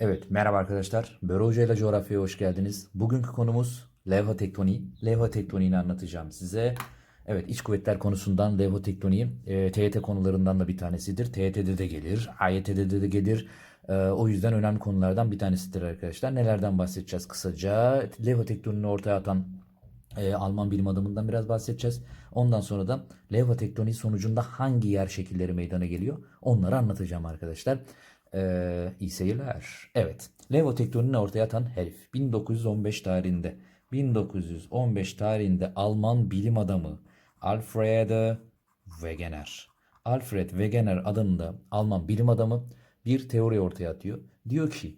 Evet, merhaba arkadaşlar. Börü Hoca ile coğrafyaya hoş geldiniz. Bugünkü konumuz levha tektoniği. Levha tektoniğini anlatacağım size. Evet, iç kuvvetler konusundan levha tektoniği e, TYT konularından da bir tanesidir. TYT'de de gelir, AYT'de de gelir. E, o yüzden önemli konulardan bir tanesidir arkadaşlar. Nelerden bahsedeceğiz kısaca? Levha tektoniğini ortaya atan e, Alman bilim adamından biraz bahsedeceğiz. Ondan sonra da levha tektoniği sonucunda hangi yer şekilleri meydana geliyor? Onları anlatacağım arkadaşlar. Ee, iyi seyirler. Evet. Levha tektoniğini ortaya atan herif 1915 tarihinde 1915 tarihinde Alman bilim adamı Alfred Wegener. Alfred Wegener adında Alman bilim adamı bir teori ortaya atıyor. Diyor ki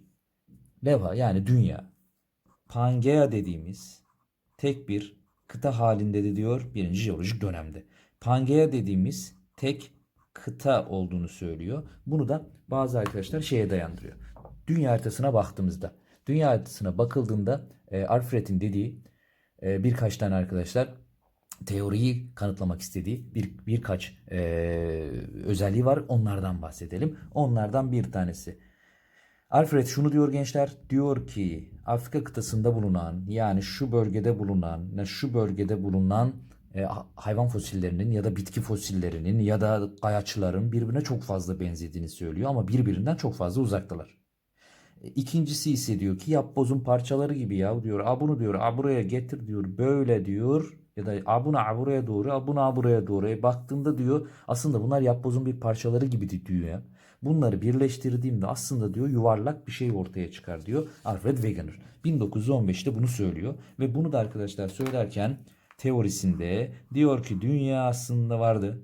levha yani dünya Pangea dediğimiz tek bir kıta halinde de diyor birinci jeolojik dönemde. Pangea dediğimiz tek kıta olduğunu söylüyor. Bunu da bazı arkadaşlar şeye dayandırıyor. Dünya haritasına baktığımızda, dünya haritasına bakıldığında e, Alfred'in dediği e, birkaç tane arkadaşlar teoriyi kanıtlamak istediği bir birkaç e, özelliği var. Onlardan bahsedelim. Onlardan bir tanesi. Alfred şunu diyor gençler. Diyor ki Afrika kıtasında bulunan yani şu bölgede bulunan yani şu bölgede bulunan e, ha- hayvan fosillerinin ya da bitki fosillerinin ya da kayaçların birbirine çok fazla benzediğini söylüyor ama birbirinden çok fazla uzaktalar. E, İkincisi ise diyor ki yapbozun parçaları gibi ya diyor. A bunu diyor. A buraya getir diyor. Böyle diyor. Ya da a bunu a buraya doğru. A bunu a buraya doğru. E, baktığında diyor aslında bunlar yapbozun bir parçaları gibi diyor ya. Bunları birleştirdiğimde aslında diyor yuvarlak bir şey ortaya çıkar diyor Alfred Wegener. 1915'te bunu söylüyor ve bunu da arkadaşlar söylerken teorisinde diyor ki dünya aslında vardı.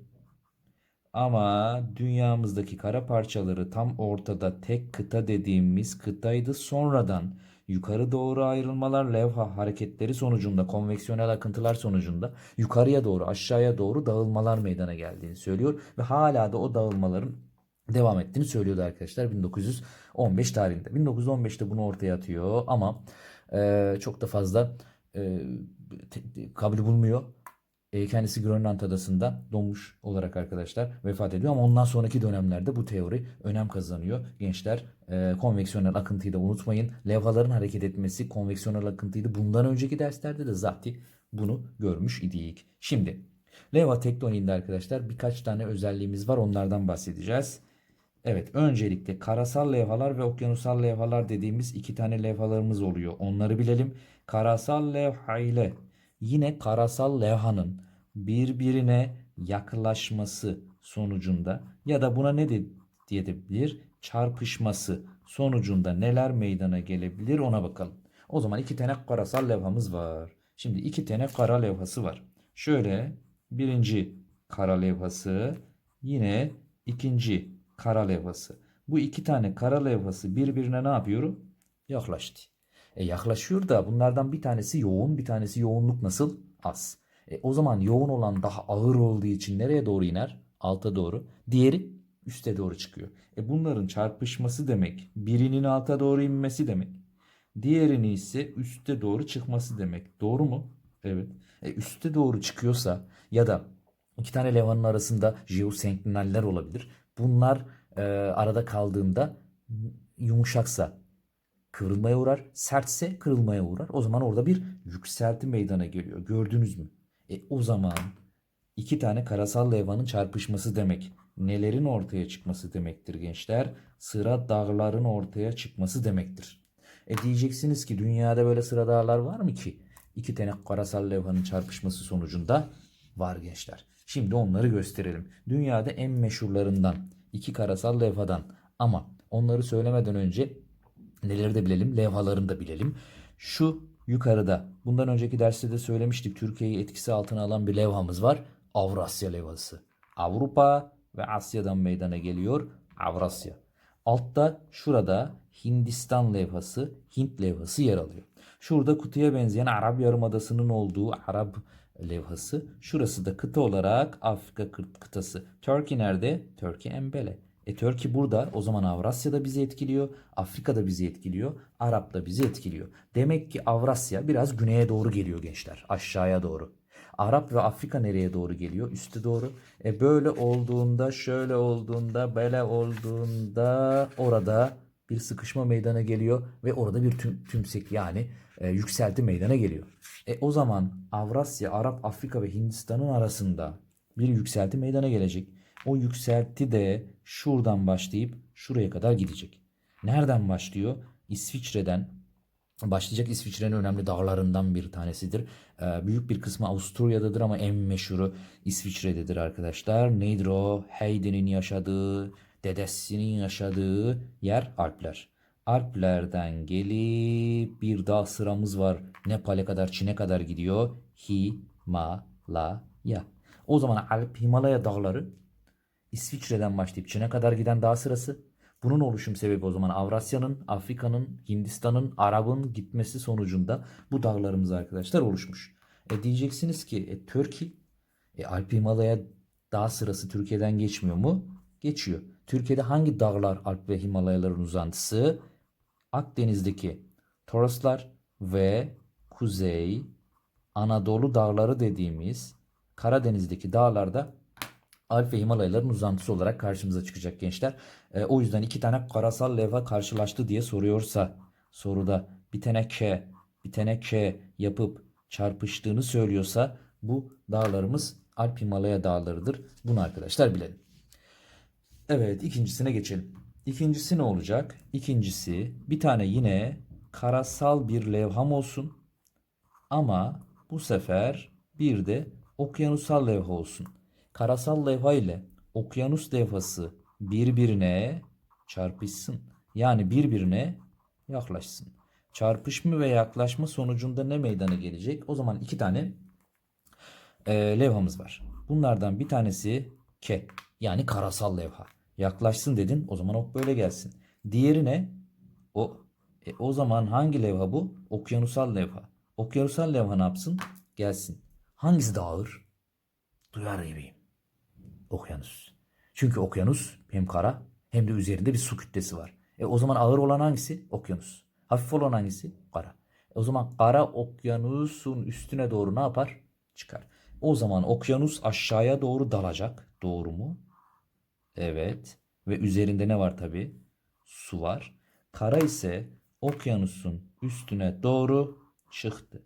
Ama dünyamızdaki kara parçaları tam ortada tek kıta dediğimiz kıtaydı. Sonradan yukarı doğru ayrılmalar levha hareketleri sonucunda konveksiyonel akıntılar sonucunda yukarıya doğru aşağıya doğru dağılmalar meydana geldiğini söylüyor ve hala da o dağılmaların devam ettiğini söylüyordu arkadaşlar 1915 tarihinde. 1915'te bunu ortaya atıyor ama e, çok da fazla e, kabul bulmuyor. E, kendisi Grönland adasında donmuş olarak arkadaşlar vefat ediyor ama ondan sonraki dönemlerde bu teori önem kazanıyor. Gençler e, konveksiyonel akıntıyı da unutmayın. Levhaların hareket etmesi konveksiyonel akıntıydı. Bundan önceki derslerde de zaten bunu görmüş idik. Şimdi levha tektoniğinde arkadaşlar birkaç tane özelliğimiz var. Onlardan bahsedeceğiz. Evet, öncelikle karasal levhalar ve okyanusal levhalar dediğimiz iki tane levhalarımız oluyor. Onları bilelim. Karasal levha ile yine karasal levhanın birbirine yaklaşması sonucunda ya da buna ne de diyebilir? Çarpışması sonucunda neler meydana gelebilir ona bakalım. O zaman iki tane karasal levhamız var. Şimdi iki tane kara levhası var. Şöyle birinci kara levhası yine ikinci kara levhası. Bu iki tane kara levhası birbirine ne yapıyor? Yaklaştı. E yaklaşıyor da bunlardan bir tanesi yoğun, bir tanesi yoğunluk nasıl? Az. E o zaman yoğun olan daha ağır olduğu için nereye doğru iner? Alta doğru. Diğeri üste doğru çıkıyor. E bunların çarpışması demek. Birinin alta doğru inmesi demek. Diğerini ise üste doğru çıkması demek. Doğru mu? Evet. E üste doğru çıkıyorsa ya da iki tane levhanın arasında jeosenklinaller olabilir. Bunlar e, arada kaldığında yumuşaksa kıvrılmaya uğrar, sertse kırılmaya uğrar. O zaman orada bir yükselti meydana geliyor. Gördünüz mü? E o zaman iki tane karasal levhanın çarpışması demek. Nelerin ortaya çıkması demektir gençler? Sıra dağların ortaya çıkması demektir. E diyeceksiniz ki dünyada böyle sıra dağlar var mı ki? İki tane karasal levhanın çarpışması sonucunda var gençler. Şimdi onları gösterelim. Dünyada en meşhurlarından iki karasal levhadan ama onları söylemeden önce neleri de bilelim, levhalarını da bilelim. Şu yukarıda bundan önceki derste de söylemiştik Türkiye'yi etkisi altına alan bir levhamız var. Avrasya levhası. Avrupa ve Asya'dan meydana geliyor Avrasya. Altta şurada Hindistan levhası, Hint levhası yer alıyor. Şurada kutuya benzeyen Arap Yarımadası'nın olduğu Arap levhası. Şurası da kıta olarak Afrika kıt- kıtası. Turkey nerede? Turkey Embele. E Turkey burada. O zaman Avrasya da bizi etkiliyor. Afrika da bizi etkiliyor. Arap da bizi etkiliyor. Demek ki Avrasya biraz güneye doğru geliyor gençler. Aşağıya doğru. Arap ve Afrika nereye doğru geliyor? Üste doğru. E böyle olduğunda, şöyle olduğunda, böyle olduğunda orada bir sıkışma meydana geliyor ve orada bir tüm, tümsek yani e, yükselti meydana geliyor. E o zaman Avrasya, Arap, Afrika ve Hindistan'ın arasında bir yükselti meydana gelecek. O yükselti de şuradan başlayıp şuraya kadar gidecek. Nereden başlıyor? İsviçre'den başlayacak İsviçre'nin önemli dağlarından bir tanesidir. Ee, büyük bir kısmı Avusturya'dadır ama en meşhuru İsviçre'dedir arkadaşlar. Nedir o? Haydn'in yaşadığı, dedesinin yaşadığı yer Alpler. Alplerden gelip bir dağ sıramız var. Nepal'e kadar, Çin'e kadar gidiyor. Himalaya. O zaman Alp Himalaya dağları İsviçre'den başlayıp Çin'e kadar giden dağ sırası. Bunun oluşum sebebi o zaman Avrasya'nın, Afrika'nın, Hindistan'ın, Arap'ın gitmesi sonucunda bu dağlarımız arkadaşlar oluşmuş. E diyeceksiniz ki e, Türkiye, e, Alp Himalaya dağ sırası Türkiye'den geçmiyor mu? Geçiyor. Türkiye'de hangi dağlar Alp ve Himalayaların uzantısı? Akdeniz'deki Toroslar ve Kuzey Anadolu dağları dediğimiz Karadeniz'deki dağlarda Alp ve Himalayaların uzantısı olarak karşımıza çıkacak gençler. E, o yüzden iki tane karasal levha karşılaştı diye soruyorsa soruda bir tane K, bir tane K yapıp çarpıştığını söylüyorsa bu dağlarımız Alp Himalaya dağlarıdır. Bunu arkadaşlar bilelim. Evet ikincisine geçelim. İkincisi ne olacak? İkincisi bir tane yine karasal bir levham olsun. Ama bu sefer bir de okyanusal levha olsun. Karasal levha ile okyanus levhası birbirine çarpışsın. Yani birbirine yaklaşsın. Çarpışma ve yaklaşma sonucunda ne meydana gelecek? O zaman iki tane e, levhamız var. Bunlardan bir tanesi K yani karasal levha. Yaklaşsın dedin o zaman ok böyle gelsin. Diğeri ne? O e, o zaman hangi levha bu? Okyanusal levha. Okyanusal levha ne yapsın? Gelsin. Hangisi daha ağır? Duyar gibiyim. Okyanus. Çünkü okyanus hem kara hem de üzerinde bir su kütlesi var. E o zaman ağır olan hangisi? Okyanus. Hafif olan hangisi? Kara. E o zaman kara okyanusun üstüne doğru ne yapar? Çıkar. O zaman okyanus aşağıya doğru dalacak. Doğru mu? Evet. Ve üzerinde ne var tabi? Su var. Kara ise okyanusun üstüne doğru çıktı.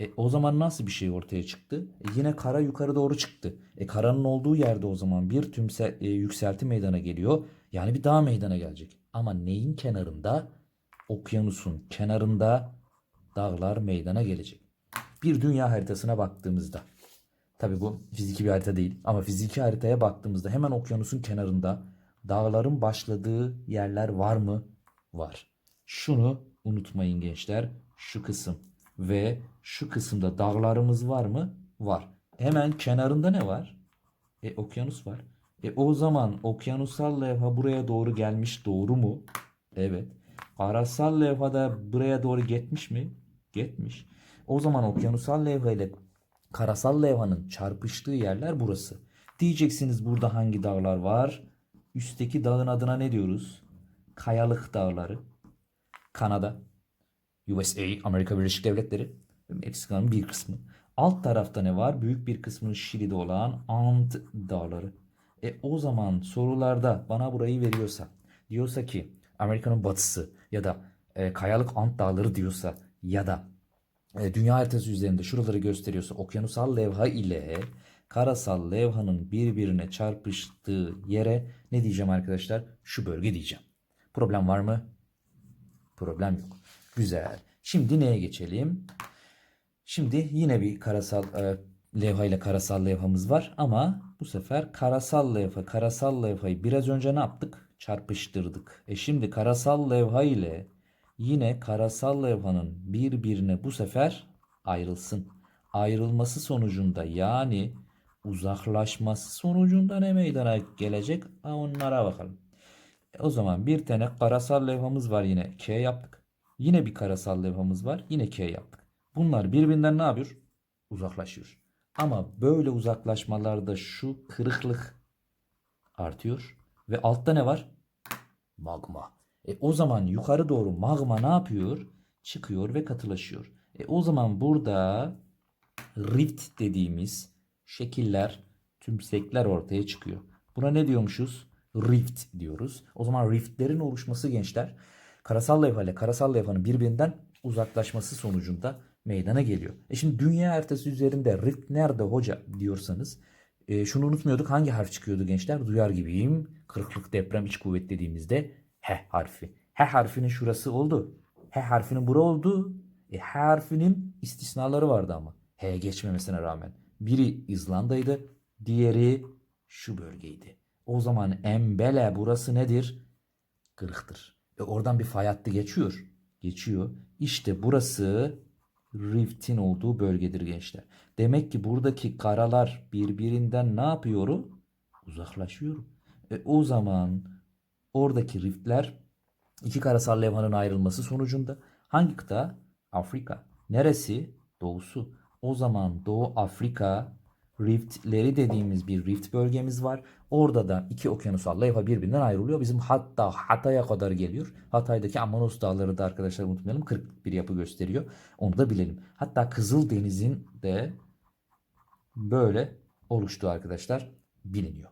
E, o zaman nasıl bir şey ortaya çıktı? E, yine kara yukarı doğru çıktı. E, karanın olduğu yerde o zaman bir tümse, e, yükselti meydana geliyor. Yani bir dağ meydana gelecek. Ama neyin kenarında? Okyanusun kenarında dağlar meydana gelecek. Bir dünya haritasına baktığımızda Tabi bu fiziki bir harita değil ama fiziki haritaya baktığımızda hemen okyanusun kenarında dağların başladığı yerler var mı? Var. Şunu unutmayın gençler. Şu kısım ve şu kısımda dağlarımız var mı? Var. Hemen kenarında ne var? E okyanus var. E o zaman okyanusal levha buraya doğru gelmiş doğru mu? Evet. Karasal levha da buraya doğru gitmiş mi? Gitmiş. O zaman okyanusal levha ile karasal levhanın çarpıştığı yerler burası. Diyeceksiniz burada hangi dağlar var? Üstteki dağın adına ne diyoruz? Kayalık dağları. Kanada, USA, Amerika Birleşik Devletleri Meksika'nın bir kısmı. Alt tarafta ne var? Büyük bir kısmının Şili'de olan Ant Dağları. E o zaman sorularda bana burayı veriyorsa, diyorsa ki Amerika'nın batısı ya da e, Kayalık Ant Dağları diyorsa ya da dünya haritası üzerinde şuraları gösteriyorsa okyanusal levha ile karasal levhanın birbirine çarpıştığı yere ne diyeceğim arkadaşlar? Şu bölge diyeceğim. Problem var mı? Problem yok. Güzel. Şimdi neye geçelim? Şimdi yine bir karasal e, levha ile karasal levhamız var ama bu sefer karasal levha, karasal levhayı biraz önce ne yaptık? Çarpıştırdık. E şimdi karasal levha ile yine karasal levhanın birbirine bu sefer ayrılsın. Ayrılması sonucunda yani uzaklaşması sonucunda ne meydana gelecek? Onlara bakalım. E, o zaman bir tane karasal levhamız var yine. K yaptık. Yine bir karasal levhamız var. Yine K yaptık. Bunlar birbirinden ne yapıyor? Uzaklaşıyor. Ama böyle uzaklaşmalarda şu kırıklık artıyor. Ve altta ne var? Magma. E o zaman yukarı doğru magma ne yapıyor? Çıkıyor ve katılaşıyor. E o zaman burada rift dediğimiz şekiller, tümsekler ortaya çıkıyor. Buna ne diyormuşuz? rift diyoruz. O zaman riftlerin oluşması gençler karasal levha ile karasal levhanın birbirinden uzaklaşması sonucunda meydana geliyor. E şimdi dünya haritası üzerinde rift nerede hoca diyorsanız e, şunu unutmuyorduk. Hangi harf çıkıyordu gençler? Duyar gibiyim. Kırıklık deprem iç kuvvet dediğimizde H harfi. H harfinin şurası oldu. H harfinin bura oldu. E, H harfinin istisnaları vardı ama. H geçmemesine rağmen. Biri İzlanda'ydı. Diğeri şu bölgeydi. O zaman Embele burası nedir? Kırıktır. E oradan bir fay hattı geçiyor. Geçiyor. İşte burası Rift'in olduğu bölgedir gençler. Demek ki buradaki karalar birbirinden ne yapıyor? Uzaklaşıyor. E o zaman oradaki riftler iki karasal levhanın ayrılması sonucunda hangi kıta? Afrika. Neresi? Doğusu. O zaman Doğu Afrika riftleri dediğimiz bir rift bölgemiz var. Orada da iki okyanusal levha birbirinden ayrılıyor. Bizim hatta Hatay'a kadar geliyor. Hatay'daki Amanos Dağları da arkadaşlar unutmayalım 40 bir yapı gösteriyor. Onu da bilelim. Hatta Kızıldeniz'in de böyle oluştuğu arkadaşlar biliniyor.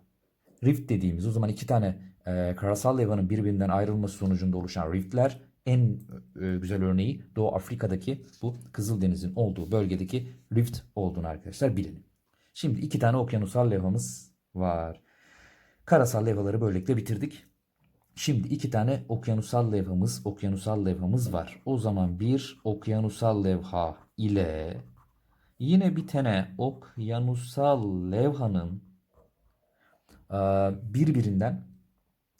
Rift dediğimiz o zaman iki tane e, karasal levhanın birbirinden ayrılması sonucunda oluşan riftler en e, güzel örneği Doğu Afrika'daki bu Kızıldeniz'in olduğu bölgedeki rift olduğunu arkadaşlar bilin. Şimdi iki tane okyanusal levhamız var. Karasal levhaları böylelikle bitirdik. Şimdi iki tane okyanusal levhamız, okyanusal levhamız var. O zaman bir okyanusal levha ile yine bir tane okyanusal levhanın birbirinden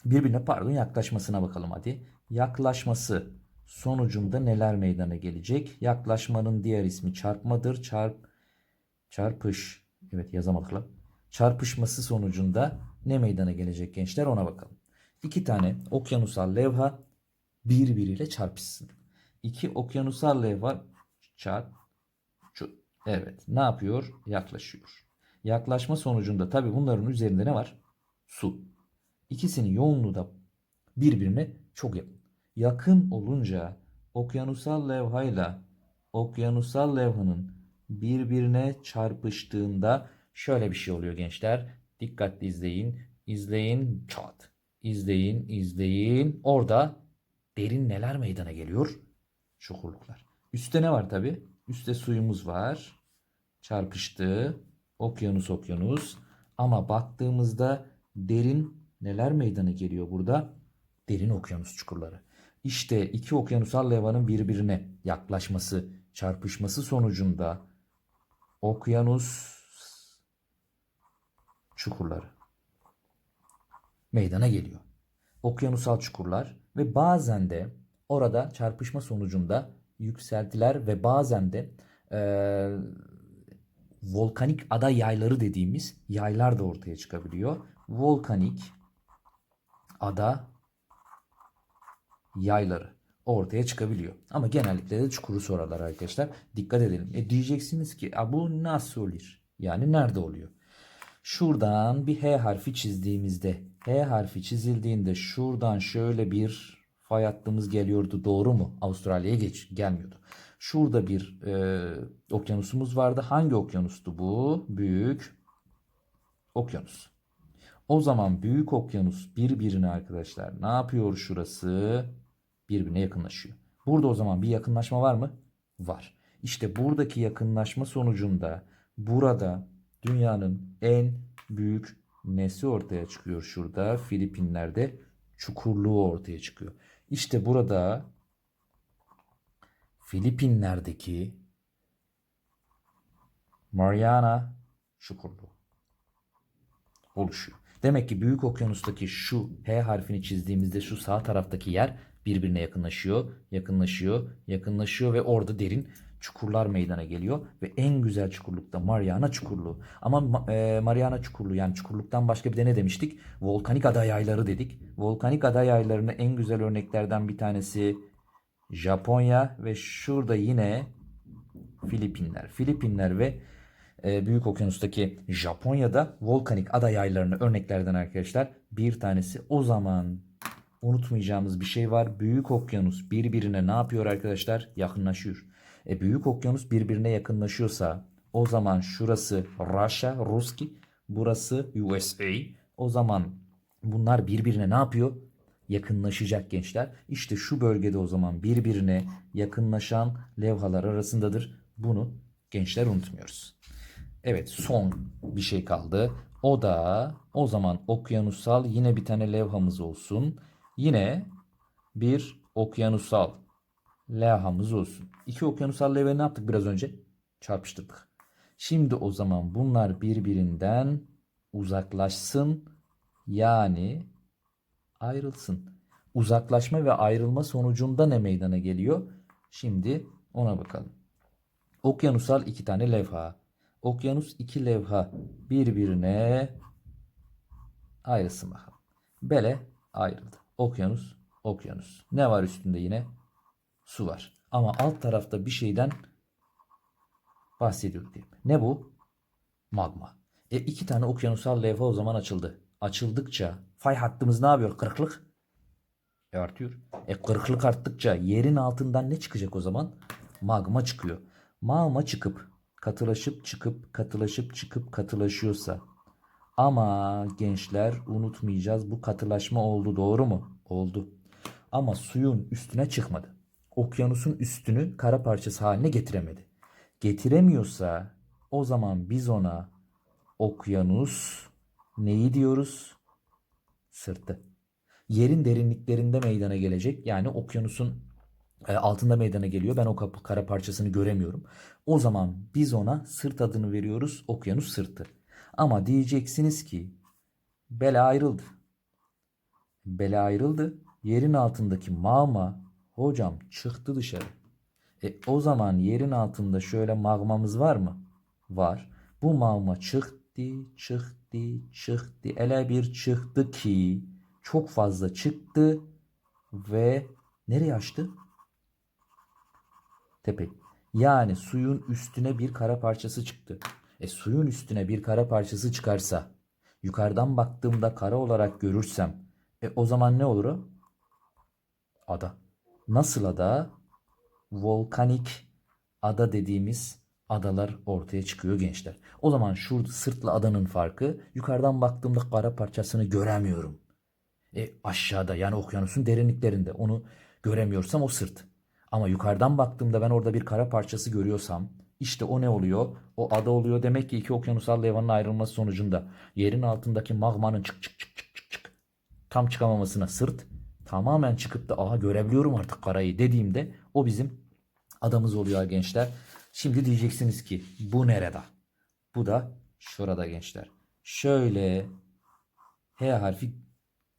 birbirine pardon yaklaşmasına bakalım hadi. Yaklaşması sonucunda neler meydana gelecek? Yaklaşmanın diğer ismi çarpmadır. Çarp çarpış. Evet yazamadık lan. Çarpışması sonucunda ne meydana gelecek gençler ona bakalım. İki tane okyanusal levha birbiriyle çarpışsın. İki okyanusal levha çarp Evet ne yapıyor? Yaklaşıyor. Yaklaşma sonucunda tabi bunların üzerinde ne var? Su. İkisinin yoğunluğu da birbirine çok yakın. Yakın olunca okyanusal levhayla okyanusal levhanın birbirine çarpıştığında şöyle bir şey oluyor gençler. Dikkatli izleyin. İzleyin. Çat. İzleyin, izleyin. Orada derin neler meydana geliyor? Çukurluklar. Üstte ne var tabi? Üstte suyumuz var. Çarpıştı. Okyanus okyanus. Ama baktığımızda derin neler meydana geliyor burada? Derin okyanus çukurları. İşte iki okyanusal levhanın birbirine yaklaşması, çarpışması sonucunda okyanus çukurları meydana geliyor. Okyanusal çukurlar ve bazen de orada çarpışma sonucunda yükseltiler ve bazen de eee, volkanik ada yayları dediğimiz yaylar da ortaya çıkabiliyor. Volkanik ada yayları ortaya çıkabiliyor. Ama genellikle de çukuru sorarlar arkadaşlar. Dikkat edelim. E diyeceksiniz ki "A, bu nasıl olur? Yani nerede oluyor? Şuradan bir H harfi çizdiğimizde H harfi çizildiğinde şuradan şöyle bir fay hattımız geliyordu. Doğru mu? Avustralya'ya geç gelmiyordu. Şurada bir e, okyanusumuz vardı. Hangi okyanustu bu? Büyük okyanus. O zaman büyük okyanus birbirine arkadaşlar ne yapıyor şurası? Birbirine yakınlaşıyor. Burada o zaman bir yakınlaşma var mı? Var. İşte buradaki yakınlaşma sonucunda burada dünyanın en büyük nesi ortaya çıkıyor şurada? Filipinler'de çukurluğu ortaya çıkıyor. İşte burada Filipinler'deki Mariana çukurluğu oluşuyor. Demek ki Büyük Okyanus'taki şu H harfini çizdiğimizde şu sağ taraftaki yer birbirine yakınlaşıyor, yakınlaşıyor, yakınlaşıyor ve orada derin çukurlar meydana geliyor ve en güzel çukurluk da Mariana çukurluğu. Ama Ma- e, Mariana çukurluğu yani çukurluktan başka bir de ne demiştik? Volkanik ada yayları dedik. Volkanik ada yaylarının en güzel örneklerden bir tanesi Japonya ve şurada yine Filipinler. Filipinler ve e, Büyük Okyanus'taki Japonya'da volkanik ada yaylarını örneklerden arkadaşlar bir tanesi. O zaman unutmayacağımız bir şey var. Büyük Okyanus birbirine ne yapıyor arkadaşlar? Yakınlaşıyor. E, Büyük Okyanus birbirine yakınlaşıyorsa o zaman şurası Rusya, Ruski, burası USA. O zaman Bunlar birbirine ne yapıyor? Yakınlaşacak gençler. İşte şu bölgede o zaman birbirine yakınlaşan levhalar arasındadır. Bunu gençler unutmuyoruz. Evet son bir şey kaldı. O da o zaman okyanusal yine bir tane levhamız olsun. Yine bir okyanusal levhamız olsun. İki okyanusal levhayı ne yaptık biraz önce? Çarpıştırdık. Şimdi o zaman bunlar birbirinden uzaklaşsın yani ayrılsın. Uzaklaşma ve ayrılma sonucunda ne meydana geliyor? Şimdi ona bakalım. Okyanusal iki tane levha. Okyanus iki levha birbirine ayrılsın bakalım. Bele ayrıldı. Okyanus, okyanus. Ne var üstünde yine? Su var. Ama alt tarafta bir şeyden bahsediyor diyelim. Ne bu? Magma. E iki tane okyanusal levha o zaman açıldı. Açıldıkça fay hattımız ne yapıyor? Kırıklık e artıyor. E kırıklık arttıkça yerin altından ne çıkacak o zaman? Magma çıkıyor. Magma çıkıp katılaşıp çıkıp katılaşıp çıkıp katılaşıyorsa ama gençler unutmayacağız bu katılaşma oldu doğru mu? Oldu. Ama suyun üstüne çıkmadı. Okyanusun üstünü kara parçası haline getiremedi. Getiremiyorsa o zaman biz ona okyanus neyi diyoruz? Sırtı. Yerin derinliklerinde meydana gelecek. Yani okyanusun altında meydana geliyor. Ben o kara parçasını göremiyorum. O zaman biz ona sırt adını veriyoruz. Okyanus sırtı. Ama diyeceksiniz ki bela ayrıldı. Bela ayrıldı. Yerin altındaki magma hocam çıktı dışarı. E, o zaman yerin altında şöyle magmamız var mı? Var. Bu magma çıktı, çıktı, çıktı. Ele bir çıktı ki çok fazla çıktı ve nereye açtı? Tepe. Yani suyun üstüne bir kara parçası çıktı. E suyun üstüne bir kara parçası çıkarsa yukarıdan baktığımda kara olarak görürsem e o zaman ne olur o? Ada. Nasıl ada? Volkanik ada dediğimiz adalar ortaya çıkıyor gençler. O zaman şu sırtla adanın farkı yukarıdan baktığımda kara parçasını göremiyorum. E aşağıda yani okyanusun derinliklerinde onu göremiyorsam o sırt. Ama yukarıdan baktığımda ben orada bir kara parçası görüyorsam işte o ne oluyor? O ada oluyor. Demek ki iki okyanusal levhanın ayrılması sonucunda yerin altındaki magmanın çık çık çık çık çık çık tam çıkamamasına sırt tamamen çıkıp da aha görebiliyorum artık karayı dediğimde o bizim adamız oluyor gençler. Şimdi diyeceksiniz ki bu nerede? Bu da şurada gençler. Şöyle H harfi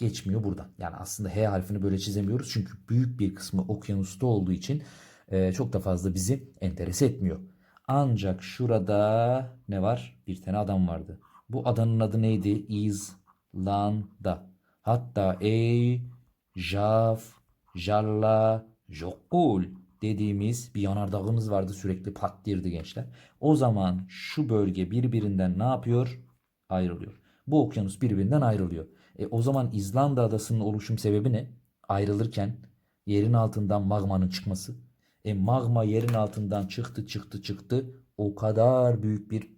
geçmiyor buradan. Yani aslında H harfini böyle çizemiyoruz. Çünkü büyük bir kısmı okyanusta olduğu için e, çok da fazla bizi enterese etmiyor. Ancak şurada ne var? Bir tane adam vardı. Bu adanın adı neydi? İzlanda. Hatta Ey, Jaf, Jalla, Jokul dediğimiz bir yanardağımız vardı. Sürekli patlıyordu gençler. O zaman şu bölge birbirinden ne yapıyor? Ayrılıyor. Bu okyanus birbirinden ayrılıyor. E, o zaman İzlanda adasının oluşum sebebi ne? Ayrılırken yerin altından magmanın çıkması. E magma yerin altından çıktı çıktı çıktı. O kadar büyük bir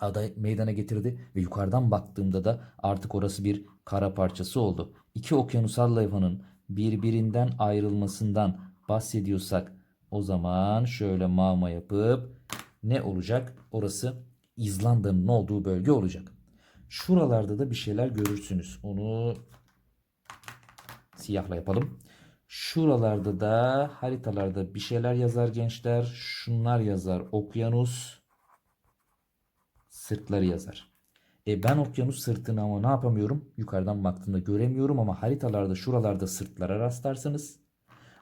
ada meydana getirdi ve yukarıdan baktığımda da artık orası bir kara parçası oldu. İki okyanusal levhanın birbirinden ayrılmasından bahsediyorsak o zaman şöyle magma yapıp ne olacak? Orası İzlanda'nın olduğu bölge olacak. Şuralarda da bir şeyler görürsünüz. Onu siyahla yapalım. Şuralarda da haritalarda bir şeyler yazar gençler. Şunlar yazar. Okyanus sırtları yazar. E ben okyanus sırtını ama ne yapamıyorum? Yukarıdan baktığımda göremiyorum ama haritalarda şuralarda sırtlara rastlarsanız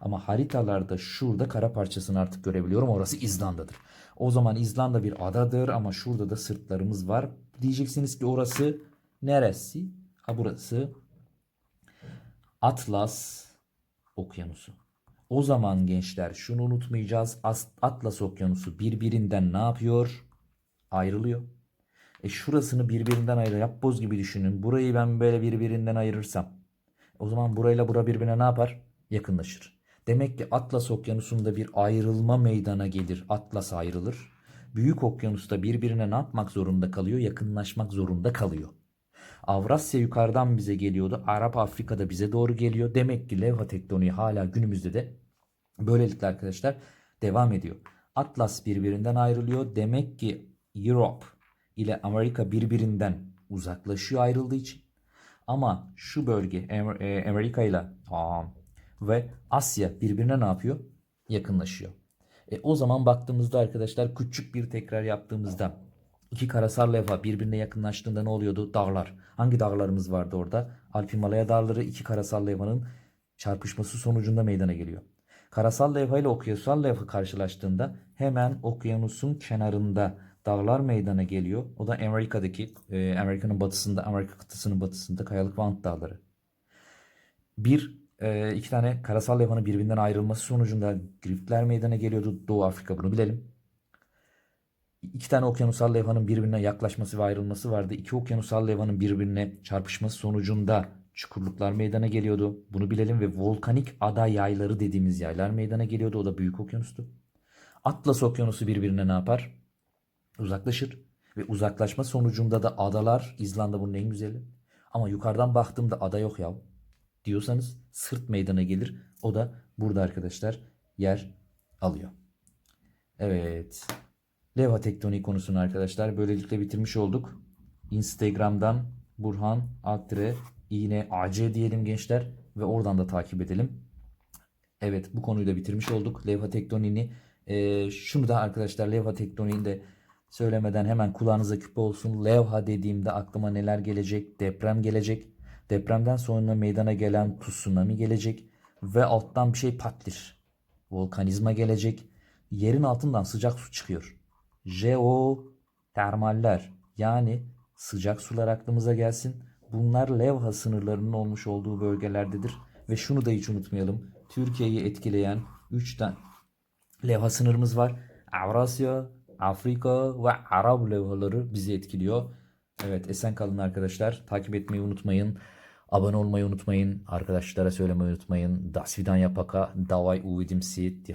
ama haritalarda şurada kara parçasını artık görebiliyorum. Orası İzlanda'dır. O zaman İzlanda bir adadır ama şurada da sırtlarımız var. Diyeceksiniz ki orası neresi? Ha burası Atlas Okyanusu. O zaman gençler şunu unutmayacağız. Atlas Okyanusu birbirinden ne yapıyor? Ayrılıyor. E şurasını birbirinden ayrı yapboz gibi düşünün. Burayı ben böyle birbirinden ayırırsam o zaman burayla bura birbirine ne yapar? Yakınlaşır. Demek ki Atlas Okyanusu'nda bir ayrılma meydana gelir. Atlas ayrılır. Büyük okyanusta birbirine ne yapmak zorunda kalıyor? Yakınlaşmak zorunda kalıyor. Avrasya yukarıdan bize geliyordu. Arap Afrika'da bize doğru geliyor. Demek ki levha tektoniği hala günümüzde de böylelikle arkadaşlar devam ediyor. Atlas birbirinden ayrılıyor. Demek ki Europe ile Amerika birbirinden uzaklaşıyor ayrıldığı için. Ama şu bölge e, Amerika ile ve Asya birbirine ne yapıyor? Yakınlaşıyor. E, o zaman baktığımızda arkadaşlar küçük bir tekrar yaptığımızda iki karasal levha birbirine yakınlaştığında ne oluyordu? Dağlar. Hangi dağlarımız vardı orada? Alp Himalaya dağları iki karasal levhanın çarpışması sonucunda meydana geliyor. Karasal levha ile okyanusal levha karşılaştığında hemen okyanusun kenarında dağlar meydana geliyor. O da Amerika'daki, e, Amerika'nın batısında, Amerika kıtasının batısında Kayalık ve Dağları. Bir, e, iki tane karasal levhanın birbirinden ayrılması sonucunda griftler meydana geliyordu. Doğu Afrika bunu bilelim. İki tane okyanusal levhanın birbirine yaklaşması ve ayrılması vardı. İki okyanusal levhanın birbirine çarpışması sonucunda çukurluklar meydana geliyordu. Bunu bilelim ve volkanik ada yayları dediğimiz yaylar meydana geliyordu. O da Büyük Okyanus'tu. Atlas Okyanusu birbirine ne yapar? Uzaklaşır. Ve uzaklaşma sonucunda da adalar, İzlanda bunun en güzeli. Ama yukarıdan baktığımda ada yok ya diyorsanız sırt meydana gelir. O da burada arkadaşlar yer alıyor. Evet. Levha tektoniği konusunu arkadaşlar böylelikle bitirmiş olduk. Instagram'dan Burhan Altre iğne AC diyelim gençler ve oradan da takip edelim. Evet bu konuyu da bitirmiş olduk. Levha tektoniğini e, şunu da arkadaşlar levha tektoniğini de söylemeden hemen kulağınıza küpe olsun. Levha dediğimde aklıma neler gelecek? Deprem gelecek. Depremden sonra meydana gelen tsunami gelecek ve alttan bir şey patlir. Volkanizma gelecek. Yerin altından sıcak su çıkıyor. Jeotermaller yani sıcak sular aklımıza gelsin. Bunlar levha sınırlarının olmuş olduğu bölgelerdedir. Ve şunu da hiç unutmayalım. Türkiye'yi etkileyen 3 tane levha sınırımız var. Avrasya, Afrika ve Arap levhaları bizi etkiliyor. Evet esen kalın arkadaşlar. Takip etmeyi unutmayın. Abone olmayı unutmayın. Arkadaşlara söylemeyi unutmayın. Das Vidanya Paka. Davay uvidim si. Di